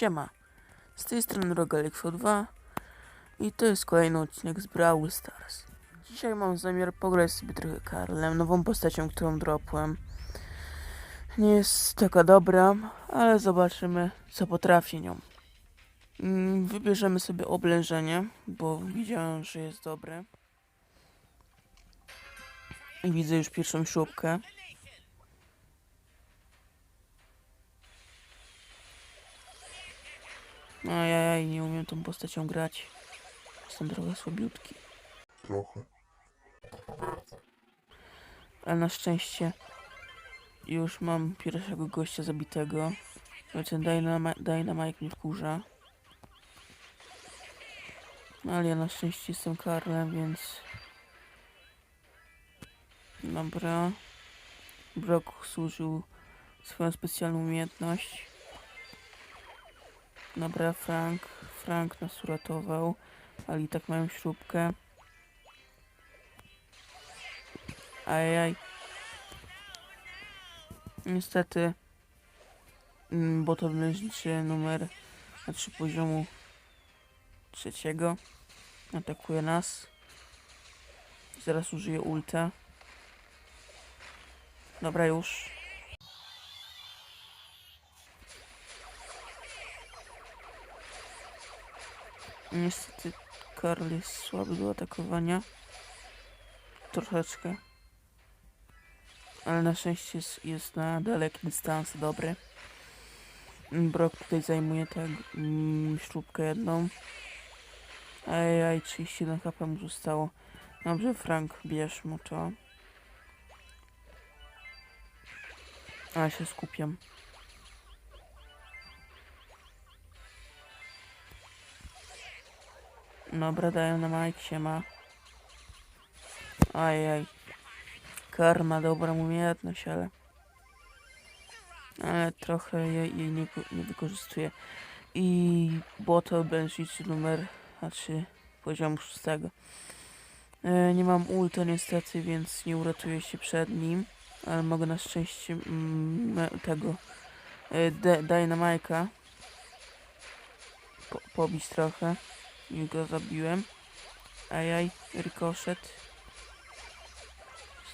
Siema, z tej strony Rogalexo 2 i to jest kolejny odcinek z Brawl Stars. Dzisiaj mam zamiar pograć sobie trochę Karlem, nową postacią, którą dropłem. Nie jest taka dobra, ale zobaczymy, co potrafię nią. Mm, Wybierzemy sobie oblężenie, bo widziałem, że jest dobre. Widzę już pierwszą śrubkę. Ajajaj, nie umiem tą postacią grać. Jestem trochę słabiutki. Trochę. Ale na szczęście już mam pierwszego gościa zabitego. Ale ten Dynamite mnie wkurza. No ale ja na szczęście jestem Karlem, więc... Dobra. Brock służył swoją specjalną umiejętność. Dobra, Frank. Frank nas uratował. Ale i tak mają śrubkę. Ajaj. Niestety. mm, Bottom leżniczy numer znaczy poziomu trzeciego atakuje nas. Zaraz użyję ulta. Dobra już. Niestety Karl jest słaby do atakowania. Troszeczkę. Ale na szczęście jest, jest na daleki dystans dobry. Brock tutaj zajmuje tak mm, śrubkę jedną. Ajaj, 31 HP mu zostało. Dobrze, Frank, bierz mu to. Ale się skupiam. Dobra, daję na Mike, siema. Ajaj. Karma, dobra umiejętność, ale... Ale trochę jej, jej nie, nie wykorzystuję. I boto benchić numer, znaczy poziomu szóstego. E, nie mam ulta niestety, więc nie uratuję się przed nim. Ale mogę na szczęście mm, tego e, Dynamike'a po, pobić trochę. I go zabiłem. Ajaj, rikoszet.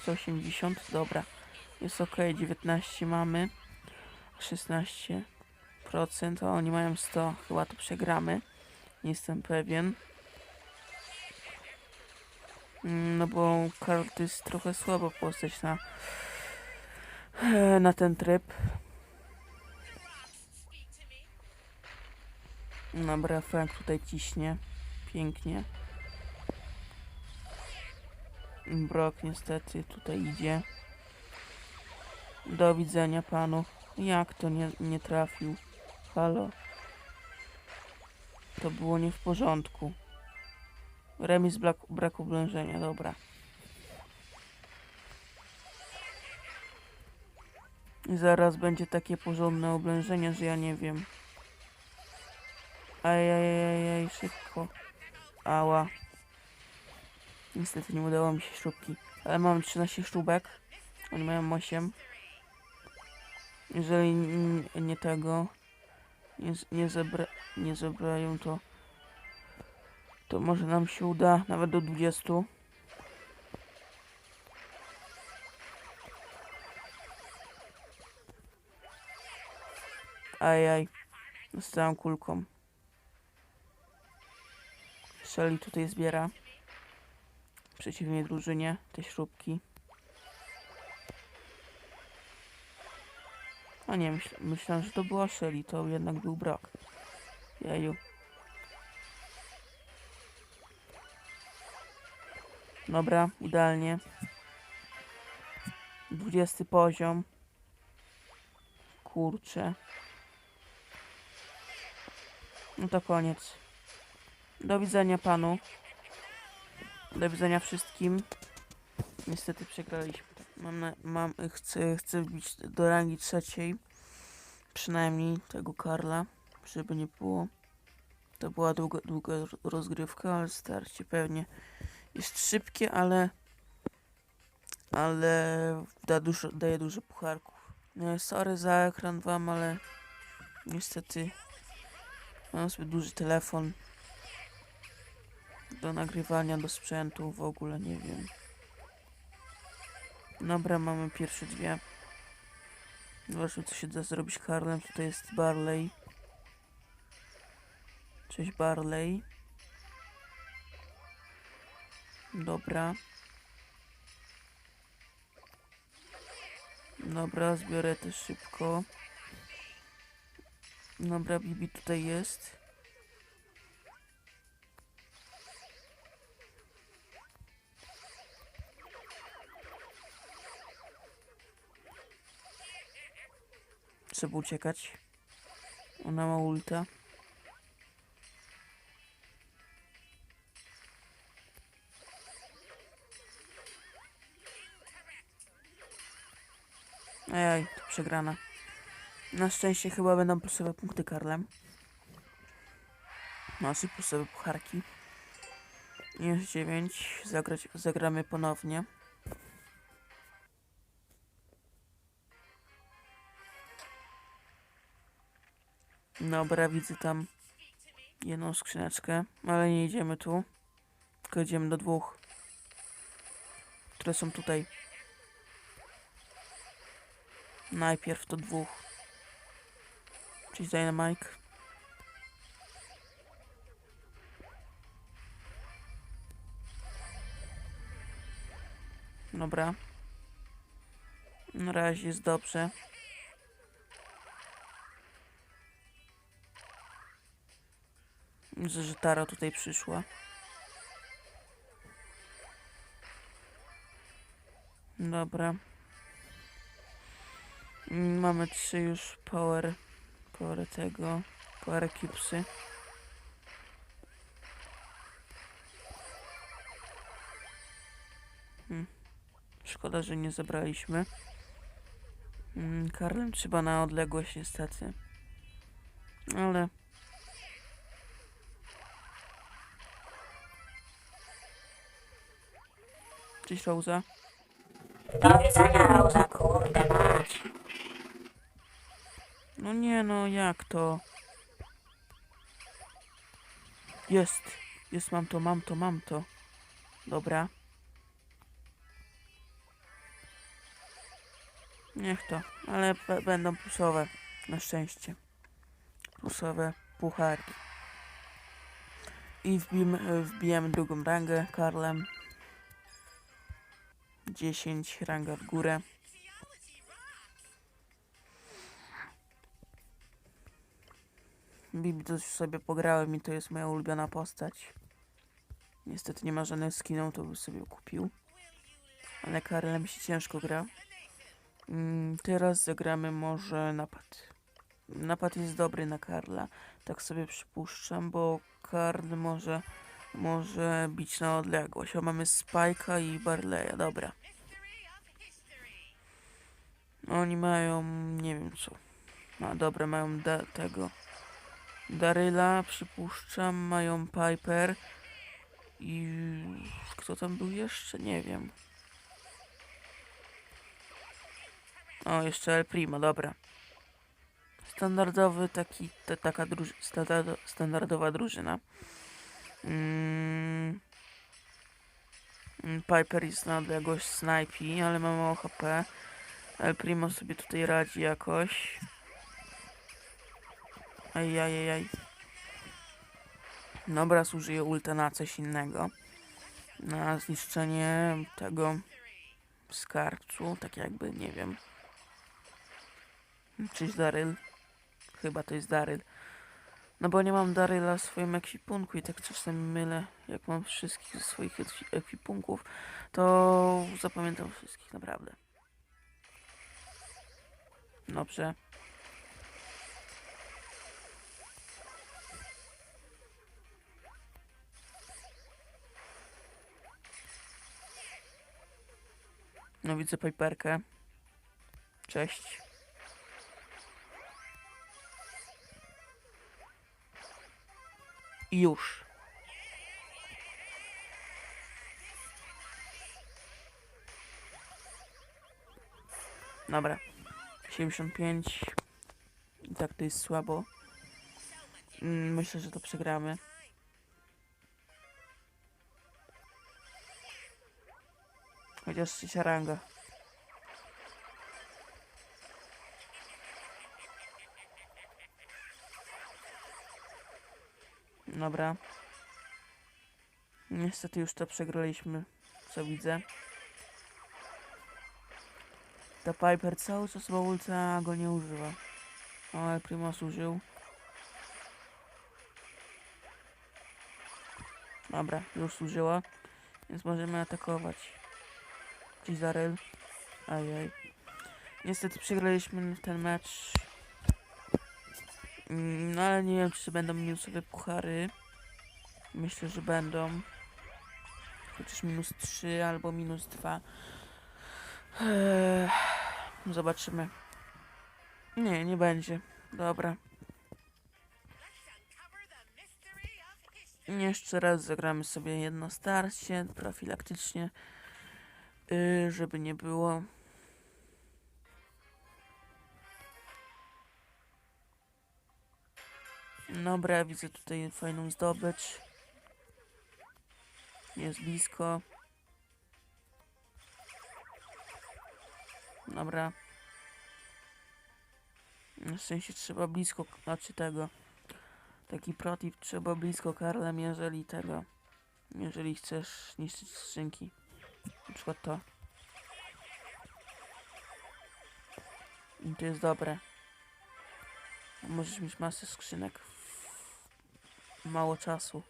180, dobra. Jest ok, 19 mamy. 16%, a oni mają 100. Chyba to przegramy. Nie jestem pewien. Mm, No bo Karl to jest trochę słaba postać na, na ten tryb. Dobra, Frank tutaj ciśnie. Pięknie. Brock niestety tutaj idzie. Do widzenia panu. Jak to nie, nie trafił? Halo? To było nie w porządku. Remis brak, brak oblężenia, dobra. Zaraz będzie takie porządne oblężenie, że ja nie wiem. Ajajajaj, szybko. Ała. Niestety nie udało mi się śrubki. Ale mam 13 śrubek. Oni mają 8. Jeżeli nie tego nie, nie, zebra, nie zebrają to to może nam się uda nawet do 20. Ajaj. Dostałem kulką. Shelly tutaj zbiera. W przeciwnej drużynie te śrubki. A nie, myśl, myślałem, że to była Shelly, to jednak był Brock. Jeju. Dobra, idealnie. 20 poziom. Kurczę. No to koniec. Do widzenia panu. Do widzenia wszystkim. Niestety przegraliśmy. Mam, na, mam chcę, chcę wbić do rangi trzeciej. Przynajmniej tego Karla, żeby nie było. To była długa, długa rozgrywka, ale starcie pewnie jest szybkie, ale ale da dużo, daje dużo pucharków. E, Sorry za ekran wam, ale niestety Mam sobie duży telefon. Do nagrywania, do sprzętu, w ogóle nie wiem. Dobra, mamy pierwsze dwie. Zobaczmy, co się da zrobić Karlem. Tutaj jest Barley. Cześć Barley. Dobra. Dobra, zbiorę też szybko. Dobra, Bibi tutaj jest. Trzeba uciekać. Ona ma ulta. Ej, to przegrana. Na szczęście chyba będą plusowe punkty Karlem. Nasze plusowe pucharki. Jest 9. Zagrać, zagramy ponownie. Dobra, widzę tam jedną skrzyneczkę, ale nie idziemy tu. Tylko idziemy do dwóch, które są tutaj. Najpierw to dwóch. Czyli Dynamite. Dobra. Na razie jest dobrze. Widzę, że Tara tutaj przyszła. Dobra. Mamy trzy już power. Power tego. Power cubesy. Hmm. Szkoda, że nie zebraliśmy. Mm, Karlem trzeba na odległość niestety. Ale Cześć Rosa. Do widzenia, Rosa, kurde mać. No nie no, jak to? Jest. Jest, mam to, mam to, mam to. Dobra. Niech to, ale będą plusowe. Na szczęście. Plusowe pucharki. I wbijemy, wbijemy drugą rangę Karlem. 10 ranga w górę. Bibi to już sobie pograłem i to jest moja ulubiona postać. Niestety nie ma żadnych skinów, to bym sobie kupił. Ale Karlem się ciężko gra. Mm, teraz zagramy może napad. Napad jest dobry na Karla. Tak sobie przypuszczam, bo Karl może, może bić na odległość. O, mamy Spike'a i Barleya, dobra. Oni mają, nie wiem co. No dobra, mają da tego. Daryla, przypuszczam, mają Piper i kto tam był jeszcze? Nie wiem. O, jeszcze El Primo, dobra. Standardowy taki, ta, taka standardowa drużyna. Mm. Mm, Piper jest na odległość snajpi, ale ma mało HP. El Primo sobie tutaj radzi jakoś. Ajajajaj. Dobra, zużyję ulta na coś innego. Na zniszczenie tego skarbcu, tak jakby, nie wiem. Czyś Daryl? Chyba to jest Daryl. No bo nie mam Daryla w swoim ekwipunku i tak czasem mylę. Jak mam wszystkich ze swoich ekwi- ekwipunków, to zapamiętam wszystkich, naprawdę. Dobrze. No widzę Piperkę. Cześć. Już. Dobra. 75. I tak to jest słabo. Mm, Myślę, że to przegramy. Chociaż trzecia ranga. Dobra. Niestety już to przegraliśmy, co widzę. Ta Piper cały czas ma ulta, a go nie używa. O, ale Primus użył. Dobra, już użyła. Więc możemy atakować. Cizaryl. Ajaj. Niestety przegraliśmy ten mecz. Mm, No ale nie wiem, czy będą minusowe puchary. Myślę, że będą. Chociaż minus 3 albo minus 2. Eee, zobaczymy. Nie, nie będzie. Dobra. Jeszcze raz zagramy sobie jedno starcie profilaktycznie, yy, żeby nie było. Dobra, widzę tutaj fajną zdobycz. Jest blisko. Dobra. Na szczęście trzeba blisko, znaczy tego. Taki protip, trzeba blisko Karlem, jeżeli tego. Jeżeli chcesz niszczyć skrzynki. Na przykład to. I to jest dobre. Możesz mieć masę skrzynek mało czasu.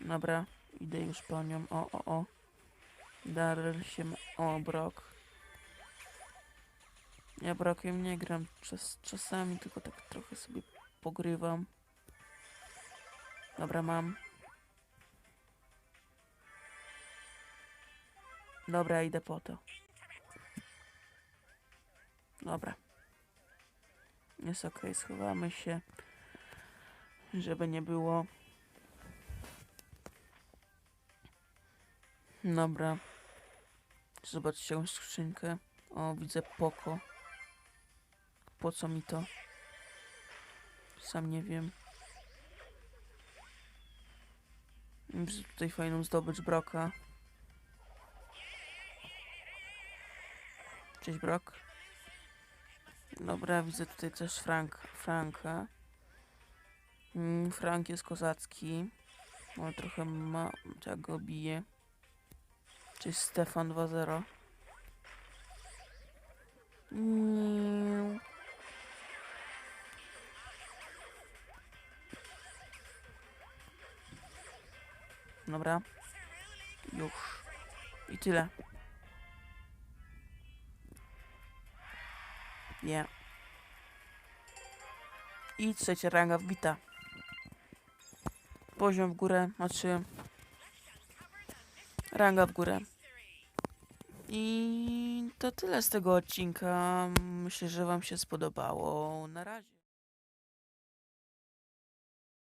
Dobra, idę już po nią. O, o, o. Daryl się... ma- O, Brock. Ja Brockiem nie gram czas, czasami, tylko tak trochę sobie pogrywam. Dobra, mam. Dobra, idę po to. Dobra. Jest ok, schowamy się. Żeby nie było. Dobra. Zobaczcie jakąś skrzynkę. O, widzę poko. Po co mi to? Sam nie wiem. Widzę tutaj fajną zdobycz Broka. Cześć Brok. Dobra, widzę tutaj też Frank, Franka. Mm, Frank jest kozacki. Ale trochę ma... jak go bije. Cześć Stefan 2-0. Mm. Dobra. Już. I tyle. Nie. I trzecia ranga wbita. Poziom w górę, znaczy ranga w górę. I to tyle z tego odcinka. Myślę, że Wam się spodobało. Na razie.